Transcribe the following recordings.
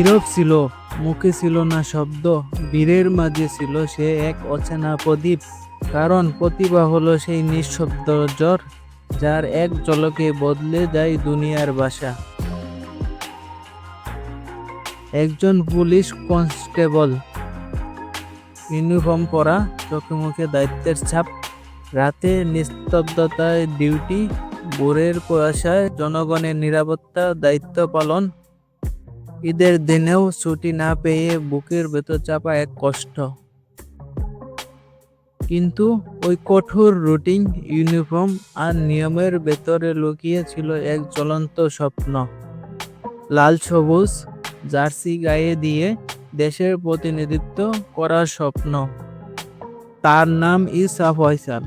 নীরব ছিল, মুখে ছিল না শব্দ, বীরের মাঝে ছিল সে এক অচেনা প্রদীপ। কারণ প্রতিভা হলো সেই নিঃশব্দ জ্বর, যার এক ঝলকে বদলে যায় দুনিয়ার বাসা। একজন পুলিশ কনস্টেবল, ইউনিফর্ম পরা, চোখে মুখে দায়িত্বের ছাপ, রাতে নিস্তব্ধতায় ডিউটি, ভোরের কুয়াশায় জনগণের নিরাপত্তা, দায়িত্ব পালন ঈদের দিনেও ছুটি না পেয়ে বুকের ভেতর চাপা এক কষ্ট। কিন্তু ওই কঠোর রুটিন, ইউনিফর্ম আর নিয়মের ভেতরে লুকিয়ে ছিল এক জ্বলন্ত স্বপ্ন। লাল সবুজ, জার্সি গায়ে দিয়ে দেশের প্রতিনিধিত্ব করার স্বপ্ন। তার নাম ইসা ফয়সাল।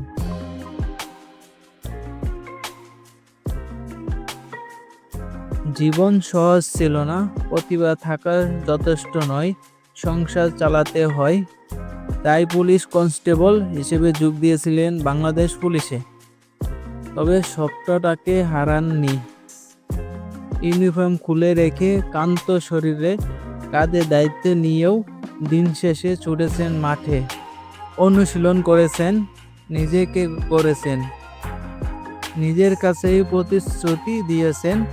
জীবন সহজ ছিল না প্রতিভা থাকা যথেষ্ট নয়, সংসার চালাতে হয়। তাই পুলিশ কনস্টেবল হিসেবে যোগ দিয়েছিলেন বাংলাদেশ পুলিশে। তবে স্বপ্নটাকে হারাননি। ইউনিফর্ম খুলে রেখে কান্ত শরীরে কাঁধে দায়িত্ব নিয়েও দিন শেষে ছুটেছেন মাঠে। অনুশীলন করেছেন, নিজেকে করেছেন। নিজের কাছেই প্রতিশ্রুতি দিয়েছেন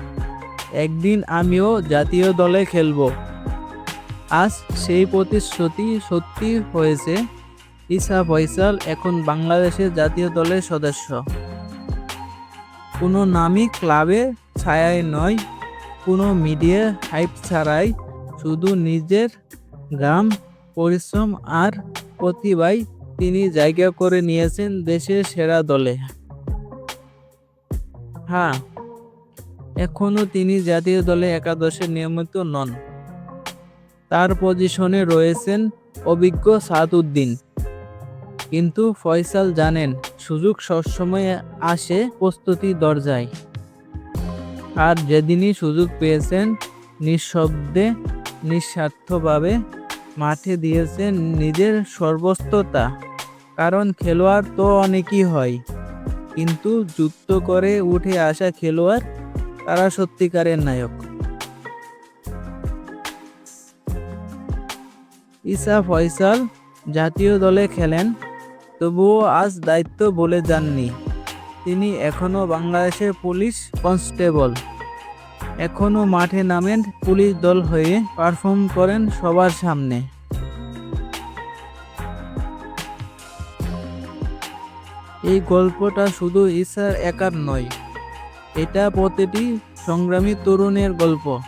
একদিন আমিও জাতীয় দলে খেলব। আজ সেই প্রতিশ্রুতি সত্যি হয়েছে। ইসা ফয়সাল এখন বাংলাদেশের জাতীয় দলের সদস্য। কোনো নামি ক্লাবে ছায়ায় নয়, কোনো মিডিয়া হাইপ ছাড়াই শুধু নিজের গ্রাম, পরিশ্রম আর প্রতিভায় তিনি জায়গা করে নিয়েছেন দেশের সেরা দলে। হ্যাঁ এখনও তিনি জাতীয় দলে একাদশে নিয়মিত নন। তার পজিশনে রয়েছেন অভিজ্ঞ সাদউদ্দিন। কিন্তু ফয়সাল জানেন, সুযোগ সবসময় আসে প্রস্তুতি দরজায়। আর যেদিনই সুযোগ পেয়েছেন, নিঃশব্দে, নিঃস্বার্থভাবে মাঠে দিয়েছেন নিজের সর্বস্ততা। কারণ খেলোয়াড় তো অনেকই হয়, কিন্তু যুক্ত করে উঠে আসা খেলোয়াড় তারা সত্যিকারের নায়ক। ইসা ফয়সাল জাতীয় দলে খেলেন, তবুও আজ দায়িত্ব বলে যাননি। তিনি এখনও বাংলাদেশের পুলিশ কনস্টেবল। এখনও মাঠে নামেন পুলিশ দল হয়ে পারফর্ম করেন সবার সামনে। এই গল্পটা শুধু ইসার একার নয় এটা প্রতিটি সংগ্রামী তরুণের গল্প।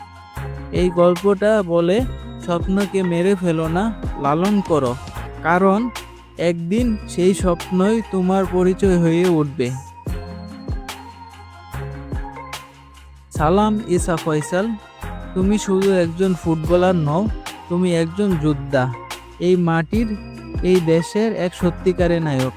এই গল্পটা বলে, স্বপ্নকে মেরে ফেলো না, লালন করো। কারণ, একদিন সেই স্বপ্নই তোমার পরিচয় হয়ে উঠবে। সালাম ইসা ফয়সাল। তুমি শুধু একজন ফুটবলার নও, তুমি একজন যোদ্ধা। এই মাটির, এই দেশের এক সত্যিকারের নায়ক।